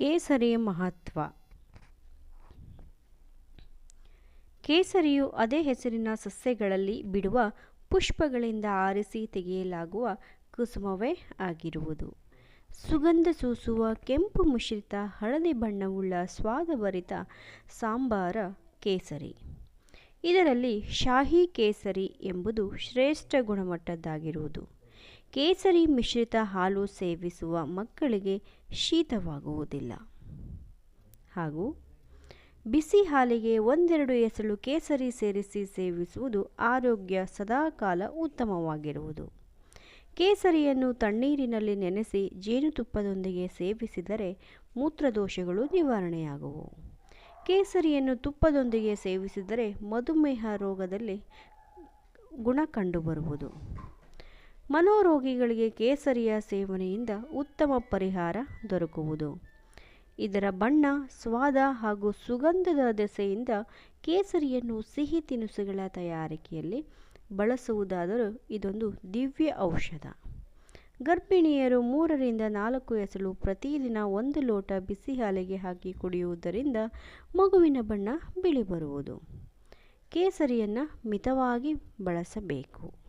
ಕೇಸರಿ ಮಹತ್ವ. ಕೇಸರಿಯು ಅದೇ ಹೆಸರಿನ ಸಸ್ಯಗಳಲ್ಲಿ ಬಿಡುವ ಪುಷ್ಪಗಳಿಂದ ಆರಿಸಿ ತೆಗೆಯಲಾಗುವ ಕುಸುಮವೇ ಆಗಿರುವುದು. ಸುಗಂಧ ಸೂಸುವ ಕೆಂಪು ಮಿಶ್ರಿತ ಹಳದಿ ಬಣ್ಣವುಳ್ಳ ಸ್ವಾದಭರಿತ ಸಾಂಬಾರ ಕೇಸರಿ. ಇದರಲ್ಲಿ ಶಾಹಿ ಕೇಸರಿ ಎಂಬುದು ಶ್ರೇಷ್ಠ ಗುಣಮಟ್ಟದ್ದಾಗಿರುವುದು. ಕೇಸರಿ ಮಿಶ್ರಿತ ಹಾಲು ಸೇವಿಸುವ ಮಕ್ಕಳಿಗೆ ಶೀತವಾಗುವುದಿಲ್ಲ. ಹಾಗೂ ಬಿಸಿ ಹಾಲಿಗೆ ಒಂದೆರಡು ಎಸಳು ಕೇಸರಿ ಸೇರಿಸಿ ಸೇವಿಸುವುದು ಆರೋಗ್ಯ ಸದಾಕಾಲ ಉತ್ತಮವಾಗಿರುವುದು. ಕೇಸರಿಯನ್ನು ತಣ್ಣೀರಿನಲ್ಲಿ ನೆನೆಸಿ ಜೇನುತುಪ್ಪದೊಂದಿಗೆ ಸೇವಿಸಿದರೆ ಮೂತ್ರದೋಷಗಳು ನಿವಾರಣೆಯಾಗುವು. ಕೇಸರಿಯನ್ನು ತುಪ್ಪದೊಂದಿಗೆ ಸೇವಿಸಿದರೆ ಮಧುಮೇಹ ರೋಗದಲ್ಲಿ ಗುಣ ಕಂಡುಬರುವುದು. ಮನೋರೋಗಿಗಳಿಗೆ ಕೇಸರಿಯ ಸೇವನೆಯಿಂದ ಉತ್ತಮ ಪರಿಹಾರ ದೊರಕುವುದು. ಇದರ ಬಣ್ಣ, ಸ್ವಾದ ಹಾಗೂ ಸುಗಂಧದ ದೆಸೆಯಿಂದ ಕೇಸರಿಯನ್ನು ಸಿಹಿ ತಿನಿಸುಗಳ ತಯಾರಿಕೆಯಲ್ಲಿ ಬಳಸುವುದಾದರೂ ಇದೊಂದು ದಿವ್ಯ ಔಷಧ. ಗರ್ಭಿಣಿಯರು ಮೂರರಿಂದ ನಾಲ್ಕು ಎಸಳು ಪ್ರತಿದಿನ ಒಂದು ಲೋಟ ಬಿಸಿ ಹಾಲಿಗೆ ಹಾಕಿ ಕುಡಿಯುವುದರಿಂದ ಮಗುವಿನ ಬಣ್ಣ ಬಿಳಿ ಬರುವುದು. ಕೇಸರಿಯನ್ನು ಮಿತವಾಗಿ ಬಳಸಬೇಕು.